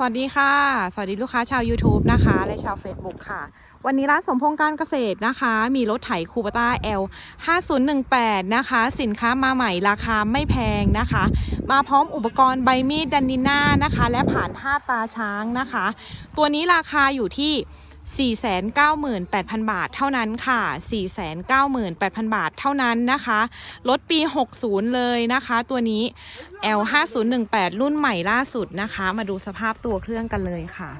สวัสดีค่ะ สวัสดีลูกค้าชาว YouTube นะคะ และชาว Facebook ค่ะ วันนี้ร้านสมพงษ์การเกษตรนะคะ มีรถไถคูปต้า L 5018นะคะ สินค้ามาใหม่ราคาไม่แพงนะคะ มาพร้อมอุปกรณ์ใบมีดดันนิน่านะคะ และผ่าน 5 ตาช้างนะคะ ตัวนี้ราคาอยู่ที่ 498,000 บาทเท่านั้นค่ะ 498,000 บาทเท่านั้นนะคะรถปี 60 เลยนะคะ ตัวนี้ L 5018 รุ่นใหม่ล่าสุดนะคะ มาดูสภาพตัวเครื่องกันเลยค่ะ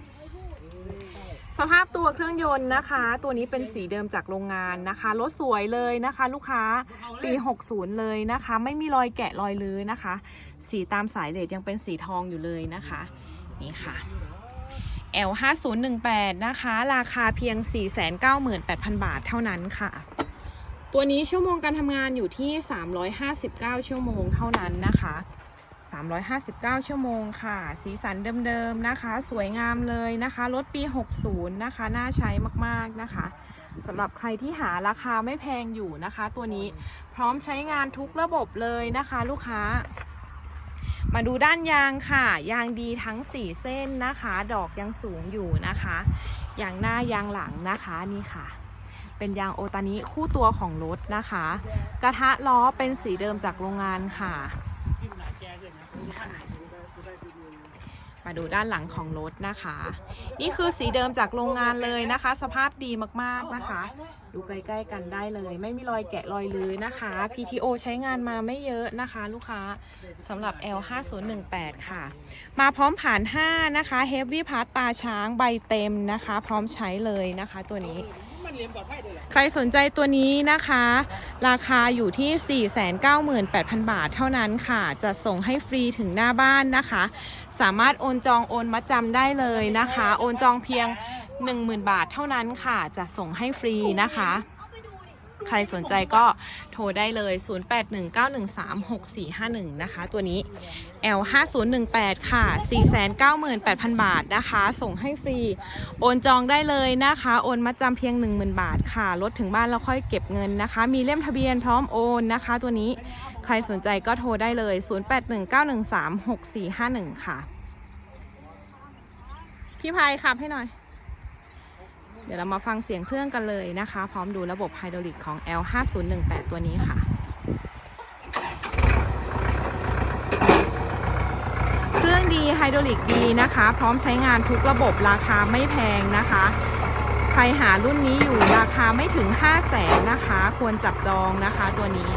สภาพตัวเครื่องยนต์นะคะ ตัวนี้เป็นสีเดิมจากโรงงานนะคะรถสวยเลยนะคะ ลูกค้าปี 60 เลยนะคะ ไม่มีรอยแกะรอยลื้อนะคะ สีตามสายเลดยังเป็นสีทองอยู่เลยนะคะ นี่ค่ะ L 5018นะคะ ราคาเพียง 498,000 บาทเท่านั้นค่ะ ตัวนี้ชั่วโมงการทำงานอยู่ที่ 359 ชั่วโมงเท่านั้นนะคะ 359 ชั่วโมงค่ะ สีสันเดิมๆนะคะ สวยงามเลยนะคะรถปี 60 นะคะ น่าใช้มากๆนะคะสำหรับใครที่หาราคาไม่แพงอยู่นะคะ ตัวนี้พร้อมใช้งานทุกระบบเลยนะคะ ลูกค้า มาดูด้านยางค่ะ ยางดีทั้ง 4 เส้นนะคะ ดอกยังสูงอยู่นะคะ ยางหน้ายางหลังนะคะนี่ค่ะ เป็นยางโอตานิคู่ตัวของรถนะคะ กระทะล้อเป็นสีเดิมจากโรงงานค่ะนี่ค่ะ มาดูด้านหลังของรถนะคะ นี่คือสีเดิมจากโรงงานเลยนะคะ สภาพดีมากๆนะคะ ดูใกล้ๆกันได้เลย ไม่มีรอยแกะรอยลื้อนะคะ PTO ใช้งานมาไม่เยอะนะคะ ลูกค้าสำหรับ L 5018 ค่ะ มาพร้อมผ่าน 5 นะคะ Heavy p a s ตาช้างใบเต็มนะคะ พร้อมใช้เลยนะคะตัวนี้ ใครสนใจตัวนี้นะคะ ราคาอยู่ที่ 498,000 บาทเท่านั้นค่ะ จะส่งให้ฟรีถึงหน้าบ้านนะคะ สามารถโอนจองโอนมัดจำได้เลยนะคะ โอนจองเพียง 10,000 บาทเท่านั้นค่ะ จะส่งให้ฟรีนะคะ ใครสนใจก็โทรได้เลย 0819136451 นะคะ ตัวนี้ L 5018 ค่ะ 498,000 บาทนะคะ ส่งให้ฟรี โอนจองได้เลยนะคะ โอนมาจำเพียง 10,000 บาทค่ะ รถถึงบ้านแล้วค่อยเก็บเงินนะคะ มีเล่มทะเบียนพร้อมโอนนะคะ ตัวนี้ใครสนใจก็โทรได้เลย 0819136451 ค่ะ พี่พายขับให้หน่อย เดี๋ยวเรามาฟังเสียงเครื่องกันเลยนะคะ พร้อมดูระบบไฮดรอลิกของ L 5018 ตัวนี้ค่ะ เครื่องดีไฮดรอลิกดีนะคะ พร้อมใช้งานทุกระบบราคาไม่แพงนะคะ ใครหารุ่นนี้อยู่ราคาไม่ถึง 5 0 0แสนนะคะ ควรจับจองนะคะตัวนี้